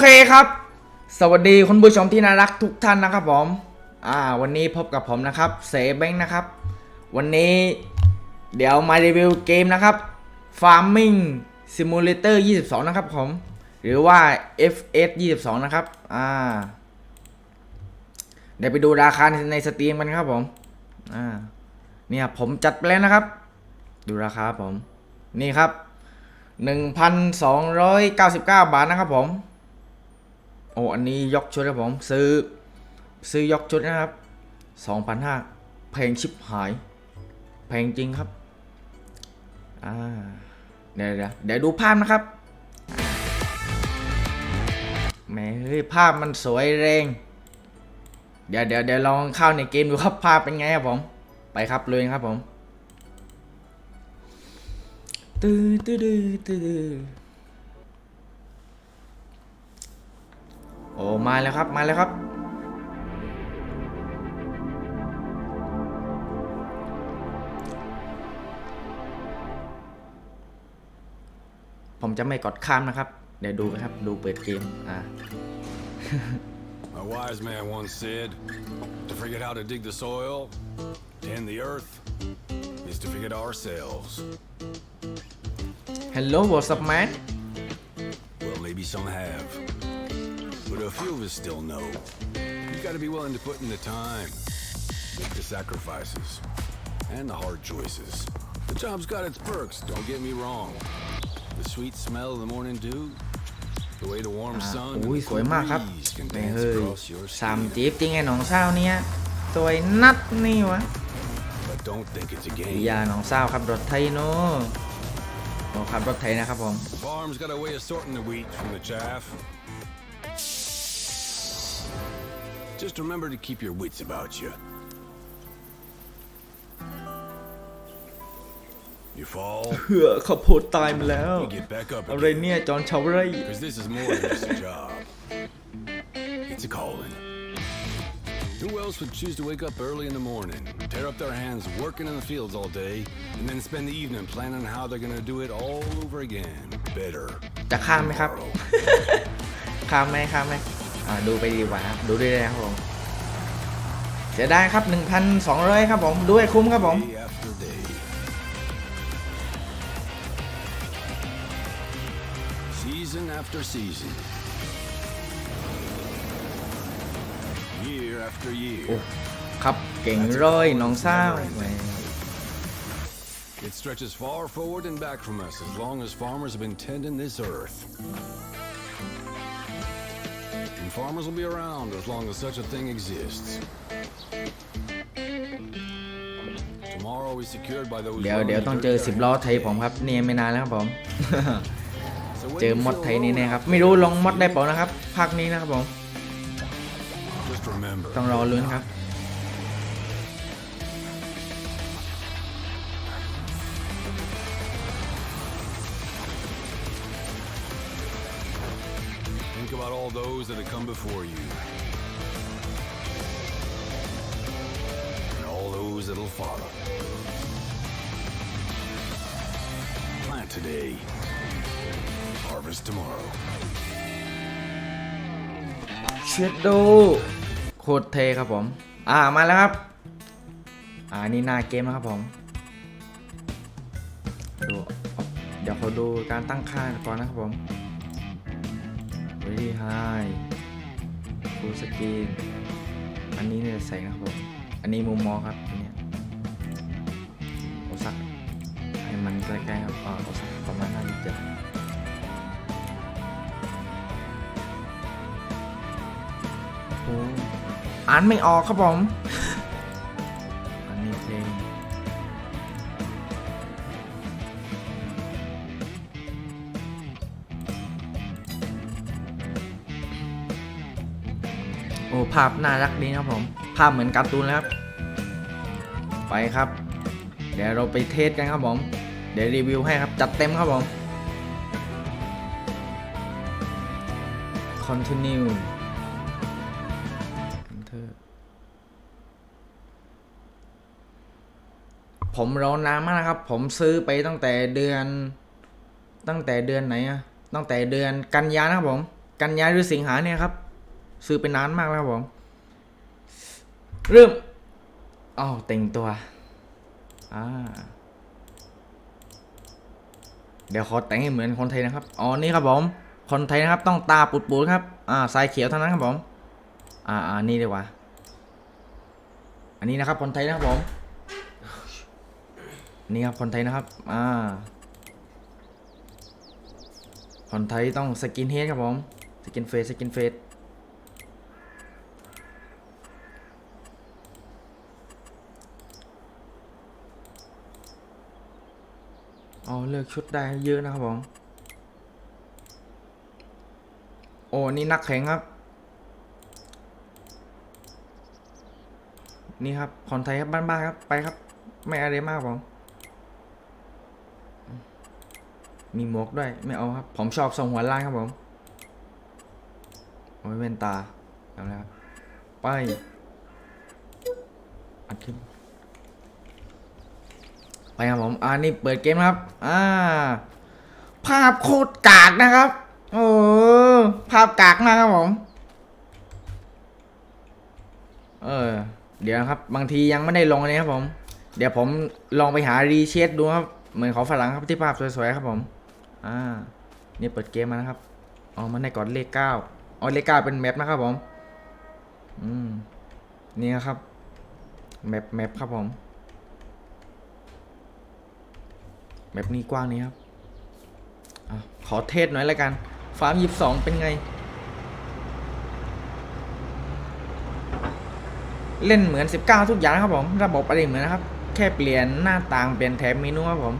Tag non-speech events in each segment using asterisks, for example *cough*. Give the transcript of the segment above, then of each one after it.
เคครับ สวัสดีคุณผู้ชมที่น่ารักทุกท่านนะครับผม อ่า วันนี้พบกับผมนะครับเสแบงค์นะครับ วันนี้เดี๋ยวมารีวิวเกมนะครับ Farming Simulator 22 นะครับผม หรือว่า FS 22 นะครับ อ่า เดี๋ยวไปดูราคาในสตรีมกันครับผม อ่า เนี่ยผมจัดไปแล้วนะครับ ดูราคาผม นี่ครับ 1,299 บาทนะครับผม โอ้อันนี้ยกชุดครับผมซื้อ ซื้อยกชุดนะครับ2,500แพงชิบหาย แพงจริงครับอ่าเดี๋ยวเดี๋ยวเดี๋ยวดูภาพนะครับแหมเฮ้ยภาพมันสวยแรง เดี๋ยวเดี๋ยวเดี๋ยวลองเข้าในเกมดูครับภาพเป็นไงครับผม ไปครับเลยครับผมตื้อตื้อตื้อตื้อ โอ้มาแล้วครับมาแล้วครับ ผมจะไม่กดข้ามนะครับ เดี๋ยวดูนะครับดูเปิดเกมอ่า A wise man once said, to forget how to dig the soil, tend the earth, is to forget ourselves. Hello what's up man few of us still know. You gotta be willing to put in the time, make the sacrifices, and the hard choices. The job's got its perks, don't get me wrong. The sweet smell of the morning dew, the way the warm อ่า sun อุ้ย and the สวย cool มากครับ breeze can ไม่ dance เฮ้ย across your สาม skin. จี๊บจริงไงหนองเศร้าเนี่ยสวยนัดนี่วะ But don't think it's a game. ยาหนองเศร้าครับรถไทยเนอะโอ้ครับรถไทยนะครับผม The farm's got a way of sorting the wheat from the chaff. Just remember to keep your wits about you. You fall, *laughs* เผื่อข้าวโพดตายมาแล้ว you get back up อะไร again. เนี่ยจอนชาวไร่ Because this is more than just a job. It's a calling. Who else would choose to wake up early in the morning, tear up their hands working in the fields all day, and then spend the evening planning how they're gonna do it all over again? Better. จะข้ามไหมครับ tomorrow. ข้ามไหมข้ามไหมอ่*laughs* า ดูไปดีกว่าครับดูได้เลยครับผมเสียดายครับ 1,200 ครับผมดูให้คุ้มครับผม Day after day. Season after season. Year after year. ครับเก่งร้อยน้องเศร้าแหม It stretches far forward and back from us as long as farmers have been tending this earth. And farmers will be around as long as such a thing exists. Tomorrow is secured by those เดี๋ยวเดี๋ยวต้องเจอ10ล้อไทยผมครับเนี่ยไม่นานแล้วครับผม So when เจอ you มอด feel ไทยนี่ low, แน่ครับ ไม่รู้ลงมอดได้เปล่านะครับภาคนี้นะครับผม Just remember. ต้องรอลุ้นครับ all those that have come before you. And all those that'll follow. Plant today. Harvest tomorrow. เช็ดดู โคตรเทครับผม อ่ามาแล้วครับ อ่านี่หน้าเกมนะครับผมดูเดี๋ยวเขาดูการตั้งค่าก่อนนะครับผม Very high Full screen อันนี้เนี่ยใส่นะครับผม อันนี้มุมมองครับอันเนี้ยโอซักให้มันใกล้ๆครับโอซักประมาณห้าสิบเจ็ดโอ้อ่านไม่ออกครับผม อ้ภาพน่ารักดีนะครับผม ภาพเหมือนการ์ตูนแล้วครับ ไปครับ เดี๋ยวเราไปเทสกันครับผม เดี๋ยวรีวิวให้ครับ จัดเต็มครับผม continue ผมรอนานมากนะครับ ผมซื้อไปตั้งแต่เดือน ตั้งแต่เดือนไหนอะตั้งแต่เดือนกันยานะครับผม กันยาหรือสิงหาเนี่ยครับ ซื้อไปนานมากแล้วครับผม เริ่มอ้าวแต่งตัวอ่าเดี๋ยวขอแต่งให้เหมือนคนไทยนะครับ อ๋อ นี่ครับผม คนไทยนะครับ ต้องตาปุดๆครับ อ่า สายเขียวเท่านั้นครับผม อ่าอ่านี่ดีกว่า อันนี้นะครับ คนไทยนะครับผม นี่ครับ คนไทยนะครับ อ่า คนไทยต้องสกินเฮดครับผม สกินเฟสสกินเฟส อ๋อเลือกชุดได้เยอะนะครับผมโอ้นี่นักแข่งครับ นี่ครับคนไทยครับบ้านๆครับไปครับ ไม่อะไรมากครับผมมีหมวกด้วยไม่เอาครับ ผมชอบทรงหัวล้านครับผมเอาไว้เป็นตาเอาแล้วครับไปอัดคลิป ไปครับผมอ่านี่เปิดเกมครับ อ่า ภาพโคตรกากนะครับ โอ้ภาพกากมากครับผม เออ เดี๋ยวนะครับ บางทียังไม่ได้ลงเลยครับผม เดี๋ยวผมลองไปหารีเชดดูครับ เหมือนของฝรั่งครับที่ภาพสวยๆครับผม อ่า นี่เปิดเกมมานะครับ อ๋อ มันได้ก่อนเลขเก้าอ๋อเลขเก้าเป็นแมปนะครับผม อืม นี่นะครับ แมปแมปครับผม แมปนี้กว้างนี้ครับอขอเทสหน่อยล้วกัน ฟาร์มยี่สองเป็นไง เล่นเหมือน 19 ทุกอย่างครับผม ระบบอะไรเหมือนนะครับ แค่เปลี่ยนหน้าต่างเปลี่ยนแถบเมนูครับผม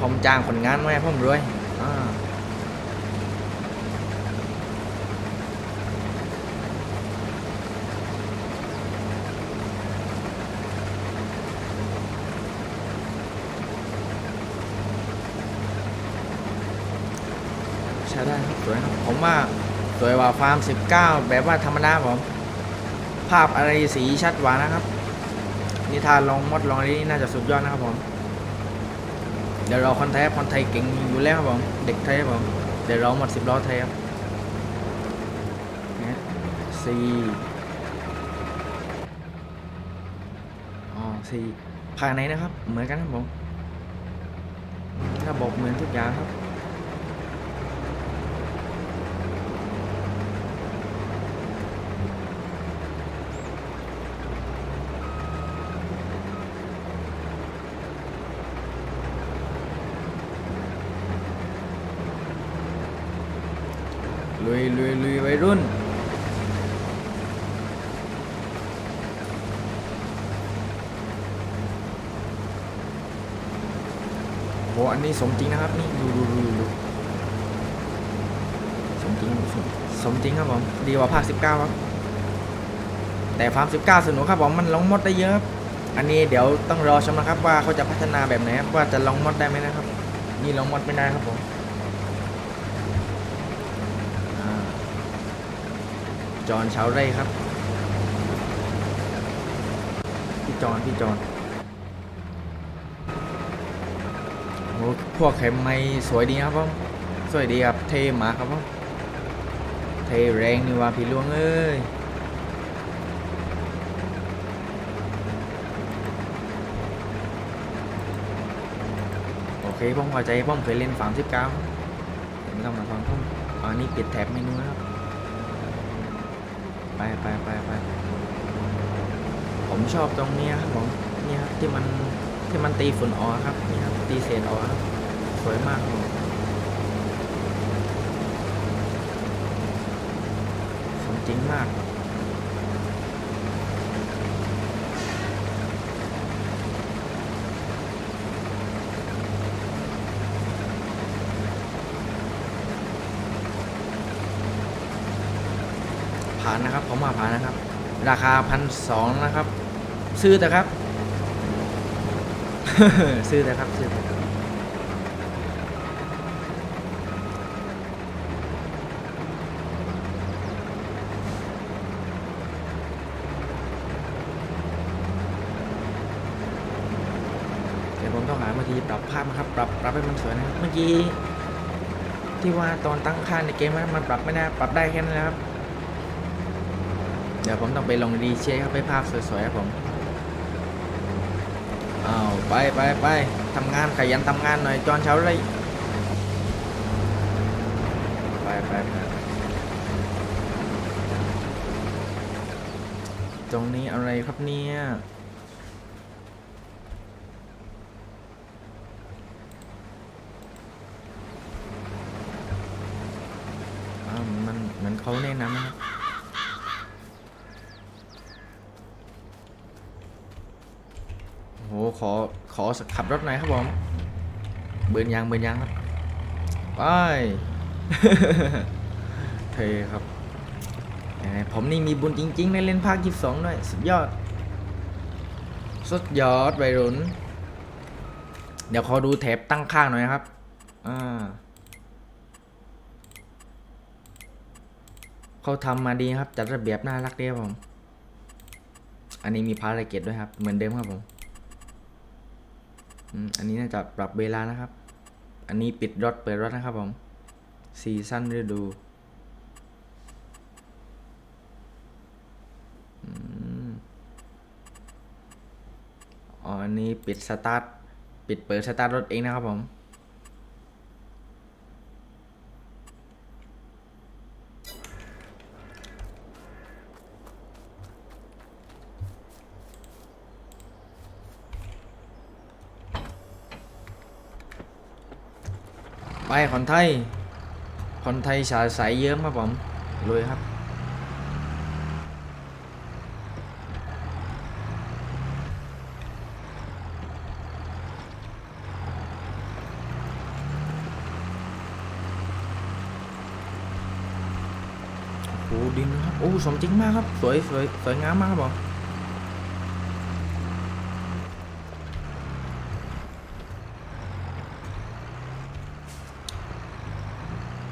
ผมจ้างคนงานมาให้ผมรวยอ่าใช้ได้ครับสวยครับ ผมว่าส วยกว่าฟาร์ม 19 แบบว่าธรรมดาครับผมภาพอะไรสีชัดกว่านะครับนี่ถ้าลองมดลองอะไรนี่น่าจะสุดยอดนะครับผมเดี๋ยวเราคนไทยครับคนไทยเก่งอยู่แล้วครับผมเด็กไทยครับผมเดี๋ยวเราหมดสิบล้อไทยครับเนี่ยสี่อ๋อสี่ภายในนะครับ เหมือนกันครับผมระบบเหมือนทุกอย่างครับ ลุยลุยลุยวัยรุ่น โห อันนี้สมจริงนะครับ นี่ดูดูดูดูสมจริงสมสมจริงครับผม ดีกว่าภาค 19 ครับ แต่ฟาร์ม19 สนุกครับผม มันลงมดได้เยอะ อันนี้เดี๋ยวต้องรอชมนะครับว่าเขาจะพัฒนาแบบไหนครับ ว่าจะลงมดได้ไหมนะครับ นี่ลงมดไม่ได้ครับผม อ่า จอนชาวไร่ครับ พี่จอนพี่จอนโอ้พวกเข็มไม่สวยดีครับผมสวยดีครับ เทมาครับผมเทแรงนี่ว่าพี่ลวงเอ้ยโอเคผมพอใจผมเคยเล่นฟาร์มสิบเก้าไม่ต้องมาสอนผมอันนี้ปิดแท็บเมนูนะครับ ไปไปไปไปผมชอบตรงนี้ครับผมนี่ครับที่มันที่มันตีฝุ่นออครับนี่ครับตีเศษออครับสวยมากครับสมจริงมาก ผ่านนะครับผมมาผ่านนะครับ ราคาพันสองนะครับ ซื้อแต่ครับ ซื้อแต่ครับ ซื้อแต่ครับเดี๋ยวผมต้องหาวิธีปรับภาพนะครับ ปรับปรับให้มันสวยนะครับ เมื่อกี้ที่ว่าตอนตั้งค่าในเกมมันปรับไม่ได้ปรับได้แค่นั้นแหละครับ เดี๋ยวผมต้องไปลงดีเชครับให้ภาพสวยๆครับผมอ้าวไปไปไปทำงานขยันทำงานหน่อยจอนเช้าเลยไปไปไปตรงนี้อะไรครับเนี่ยอ้ามันเหมือนเขาแนะนำนะครับ โอ้โหขอขอขับรถหน่อยครับผมเบิร์นยางเบิร์นยางครับไปเทครับผมนี่มีบุญจริงๆในเล่นภาคยีสองด้วย สุดยอด สุดยอดวัยรุ่นเดี๋ยวขอดูแถบตั้งค่าหน่อยครับ อ่าเขาทำมาดีครับ จัดระเบียบน่ารักดีครับผม อันนี้มีภารกิจด้วยครับ เหมือนเดิมครับผม อันนี้น่าจะปรับเวลานะครับ อันนี้ปิดรถเปิดรถนะครับผมซีซั่นฤดูอ๋ออันนี้ปิดสตาร์ท ปิดเปิดสตาร์ทรถเองนะครับผม ไปคนไทยคนไทยสาใสเยอะครับผมลุยครับ โอ้โหดินนะครับ โอ้สมจริงมากครับ สวยสวยสวยงามมากครับผม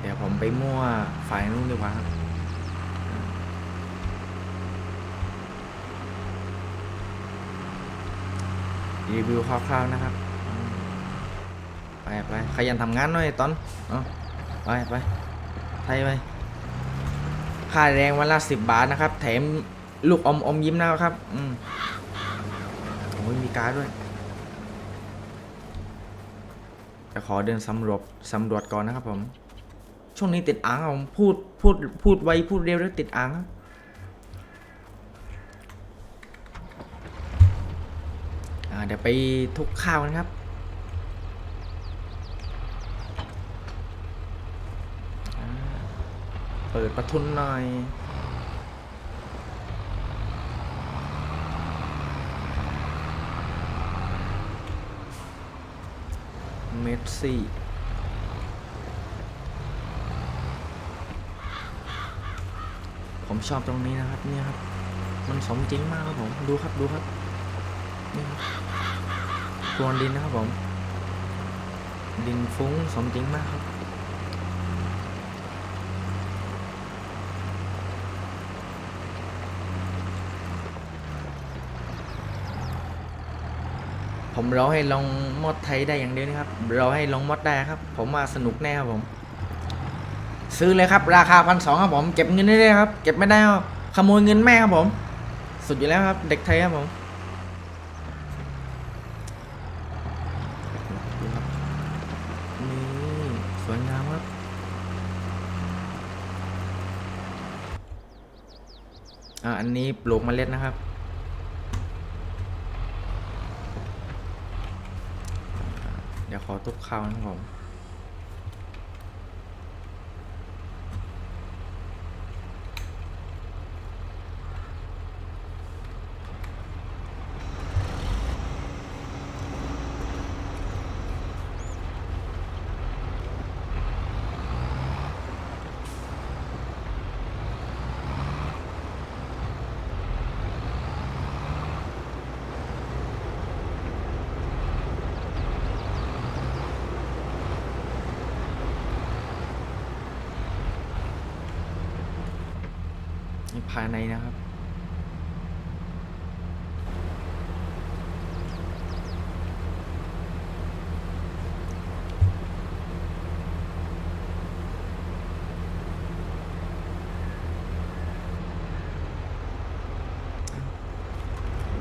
เดี๋ยวผม ไปมั่วฝ่ายนู้นดีกว่าครับรีวิวคร่าวๆนะครับ ไปไปขยันทำงานหน่อยตอนเอาไปไปไทยไปค่าแรงวันละสิบบาทนะครับ แถมลูกอมอมยิ้มนะครับ อืมโอ้ยมีการ์ดด้วย จะขอเดินสำรวจสำรวจก่อนนะครับผม ช่วงนี้ติดอ่างผมพูดพูดพูดไวพูดเร็วแล้วติดอ่างเดี๋ยวไปทุกข้าวกันครับ เปิดประทุนหน่อยเมสซี่ ผมชอบตรงนี้นะครับเนี่ยครับ มันสมจริงมากครับผมดูครับดูครับนี่ครับกวนดินนะครับผม ดินฟุ้งสมจริงมากครับผมรอให้ลองมอดไทยได้อย่างเดียวนะครับรอให้ลองมอดได้ครับ ผมว่าสนุกแน่ครับผม ซื้อเลยครับ ราคาพันสองครับผม เก็บเงินได้เลยครับ เก็บไม่ได้ขโมยเงินแม่ครับผม สุดอยู่แล้วครับ เด็กไทยครับผมนี่สวยงามครับอ่าอันนี้ปลูกมเมล็ดนะครับเดี๋ยวขอทุบข้าวนะครับผม ภายในนะครับ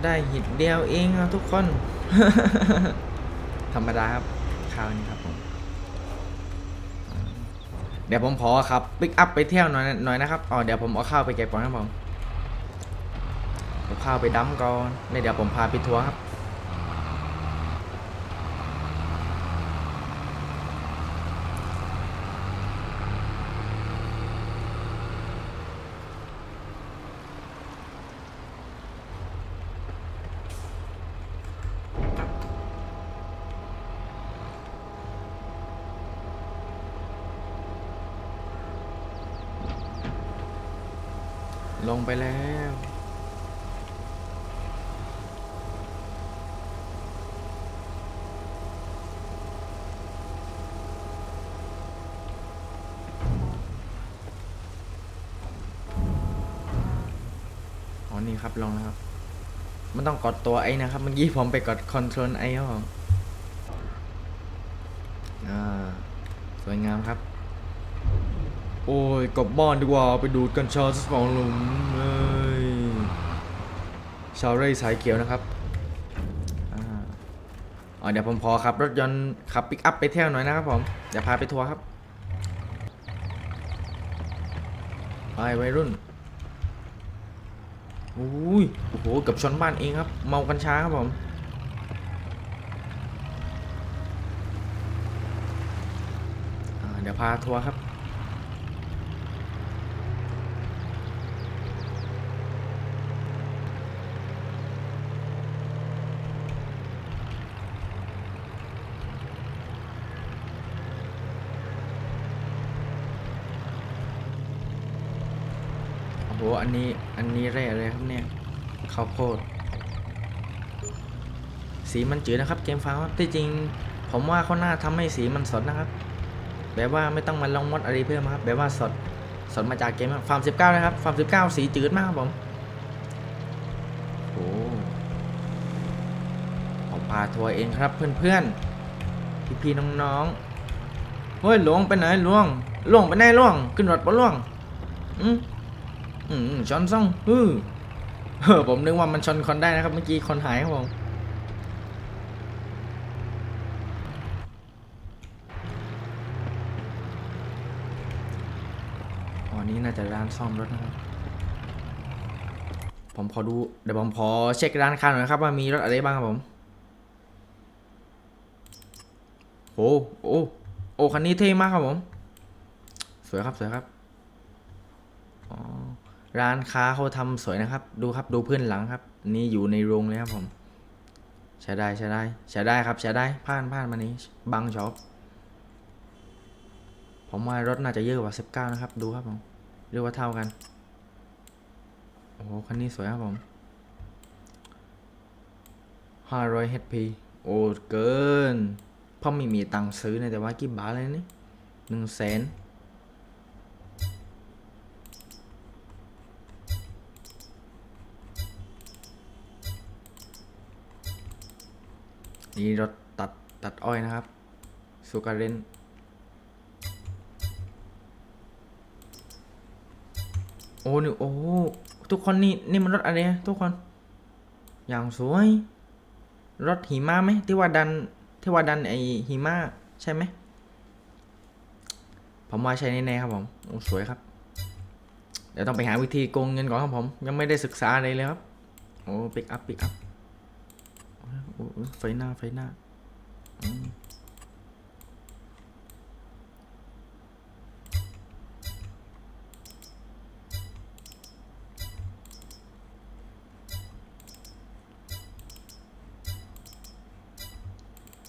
ได้หินเดียวเองครับทุกคน ธรรมดาครับคราวนี้ครับผม ดี๋ยวผมขอครับปิกอัพไปเที่ยวหน่อยหน่อยนะครับอ๋อเดี๋ยวผมเอาข้าวไปเก็บก่อนครับผมเอาข้าวไปดั้มก่อนเดี๋ยวผมพาไปทัวร์ครับ งไปแล้ว อ๋อ นี่ครับ ลองแล้วครับ มันต้องกดตัวไอ้นะครับ เมื่อกี้ผมไปกด Ctrl ไอ้ครับผมอ่า สวยงามครับ โอ้ยกลับบ้านดีกว่าไปดูดกัญชาสักสองหลุมเลยชาวไร่สายเขียวนะครับอ๋อเดี๋ยวผมพอขับรถยนต์ขับปิกอัพไปเที่ยวหน่อยนะครับผมเดี๋ยวพาไปทัวร์ครับไปวัยรุ่นอุ้ยโอ้โหกับชนบ้านเองครับ เมากัญชาครับผมเดี๋ยวพาทัวร์ครับ โ้อันนี้อันนี้แร่เลยครับเนี่ยข้าวโพดสีมันจืดนะครับเกมฟ้าครับที่จริง ผมว่าเขาน่าทำให้สีมันสดนะครับ แบบว่าไม่ต้องมาลงมดอะไรเพิ่มครับ แบบว่าสดสดมาจากเกมครับฟาร์ม19นะครับฟาร์ม19สีจืดมากครับผมโอ้เอาพาทัวร์เองครับเพื่อนๆพี่ๆน้องๆเฮ้ยหลวงไปไหนหลวงหลวงไปไหนหลวงขึ้นรถปะหลวงอืม อืมชนซ่องฮือเออผมนึกว่ามันชนคนได้นะครับเมื่อกี้คนหายครับผมอ๋อนี่น่าจะร้านซ่อมรถนะครับ ผมขอดูเดี๋ยวผมขอเช็คร้านค้าหน่อยนะครับว่ามีรถอะไรบ้างครับผมโอ้โอ้โอ้คันนี้เท่มากครับผม สวยครับสวยครับ อ๋อ ร้านค้าเขาทำสวยนะครับ ดูครับดูพื้นหลังครับ นี่อยู่ในโรงเลยครับผมใช้ได้ใช้ได้ใช้ได้ครับใช้ได้ผ่านผ่านมานี้บังช็อปผมว่ารถน่าจะเยอะกว่า 19 นะครับ ดูครับผมเรียกว่าเท่ากัน โอ้โห คันนี้สวยครับผม 500 HP โอ้เกินเพราะไม่มีตังค์ซื้อนะแต่ว่ากี่บาทเลยนี่หนึ่งแสน นี่รถตัดตัดอ้อยนะครับสุการเรนโอ้นี่โอ้ทุกคนนี่นี่มันรถอะไรนะทุกคน อย่างสวย รถหิมะไหมที่ว่าดันที่ว่าดันไอหิมะใช่ไหมผมว่าใช่แน่ๆครับผมโอ้สวยครับ เดี๋ยวต้องไปหาวิธีโกงเงินก่อนครับผม ยังไม่ได้ศึกษาอะไรเลยครับ โอ้ปิกอัพปิกอัพ ไฟหน้า ไฟหน้าอืม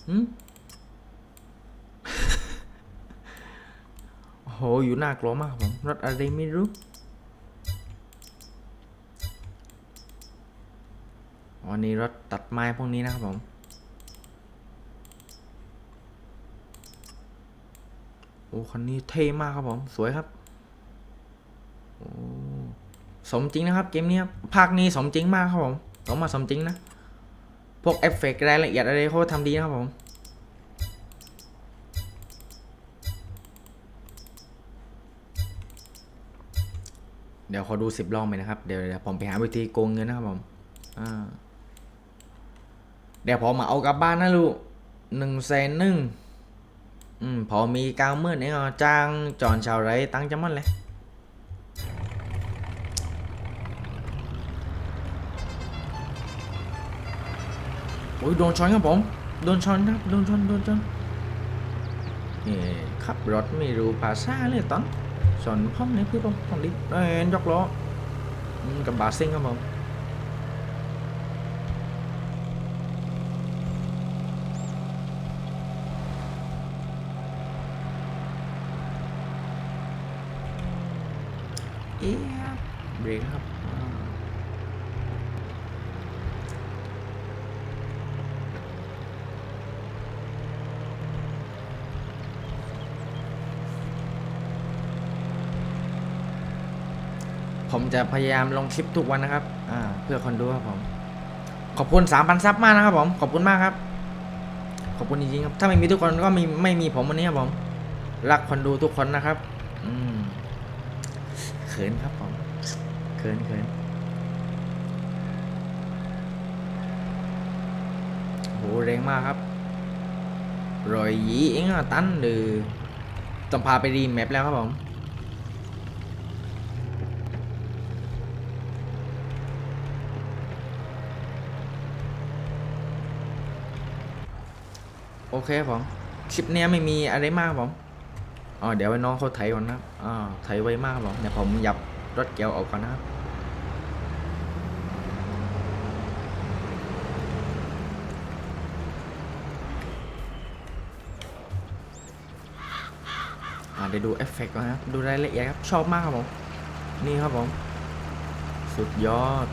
หืมโอ้โห อยู่น่ากลัวมากครับผมรถอะไรไม่รู้ วันนี้รถตัดไม้พวกนี้นะครับผมโอ้คันนี้เท่มากครับผมสวยครับโอ้สมจริงนะครับเกมนี้ครับภาคนี้สมจริงมากครับผมต้องมาสมจริงนะพวกเอฟเฟกต์รายละเอียดอะไรเขาทำดีนะครับผมเดี๋ยวขอดูสิบรอบไปนะครับ เดี๋ยวเดี๋ยวผมไปหาวิธีโกงเงินนะครับผม อ่า เดี๋ยวพอมาเอากลับบ้านนะลูกหนึ่งแสนหนึ่งอืมพอมีก้าหมื่นเองอะจ้างจอนชาวไรตั้งจะมันเลยโอ้ยโดนช้อนครับผม โดนช้อนครับ โดนช้อน โดนช้อนนี่ขับรถไม่รู้ภาษาเลยตอนสอนพ่อเนี่ยพี่ผมของดิเอ้ยยกล้อกับบาซิงครับผมเอ๊ะ เบรกครับอ่าผมจะพยายามลงคลิปทุกวันนะครับ อ่า เพื่อคนดูครับผม ขอบคุณสามพันซับมากนะครับผม ขอบคุณมากครับ ขอบคุณจริงๆครับ ถ้าไม่มีทุกคนก็มีไม่มีผมวันนี้ครับผม รักคนดูทุกคนนะครับ อืม เขินครับผม เขินเขินโหแรงมากครับรอยยีเองอะตันหรือต้องพาไปรีแมปแล้วครับผมโอเคครับผมคลิปเนี้ยไม่มีอะไรมากครับผมอ๋อเดี๋ยวให้น้องเขาไถก่อนนะครับอ่าไถไวมากครับผมเดี๋ยวผมหยับรถเกียวออกก่อนนะครับ เดี๋ยวดูเอฟเฟกต์ก่อนะครับ ดูรายละเอียดครับ ชอบมากครับผม นี่ครับผม สุดยอด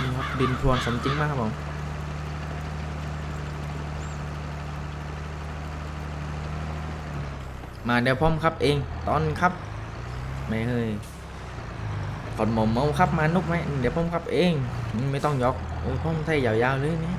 นี่ครับ ดินทวนสมจริงมากครับผมมาเดี๋ยวพ่อมครับเองตอนครับ ไม่เฮ้ยก่อนหมอมเมาครับมานุกไหมเดี๋ยวพ่อมครับเอง ไม่ต้องยกพ่อมไทยยาวๆเลยเนี่ย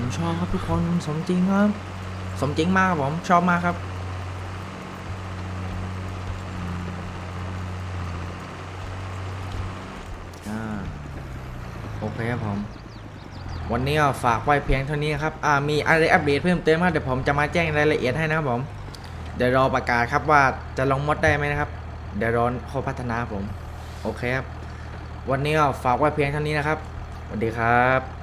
ผมชอบครับทุกคนสมจริงครับ สมจริงมากครับผมชอบมากครับอ่าโอเคครับผม วันนี้ฝากไว้เพียงเท่านี้ครับอ่ามีอะไรอัปเดตเพิ่มเติมครับเดี๋ยวผมจะมาแจ้งรายละเอียดให้นะครับผม เดี๋ยวรอประกาศครับว่าจะลงมดได้ไหมนะครับ เดี๋ยวรอเขาพัฒนาผม โอเคครับ วันนี้ฝากไว้เพียงเท่านี้นะครับสวัสดีครับ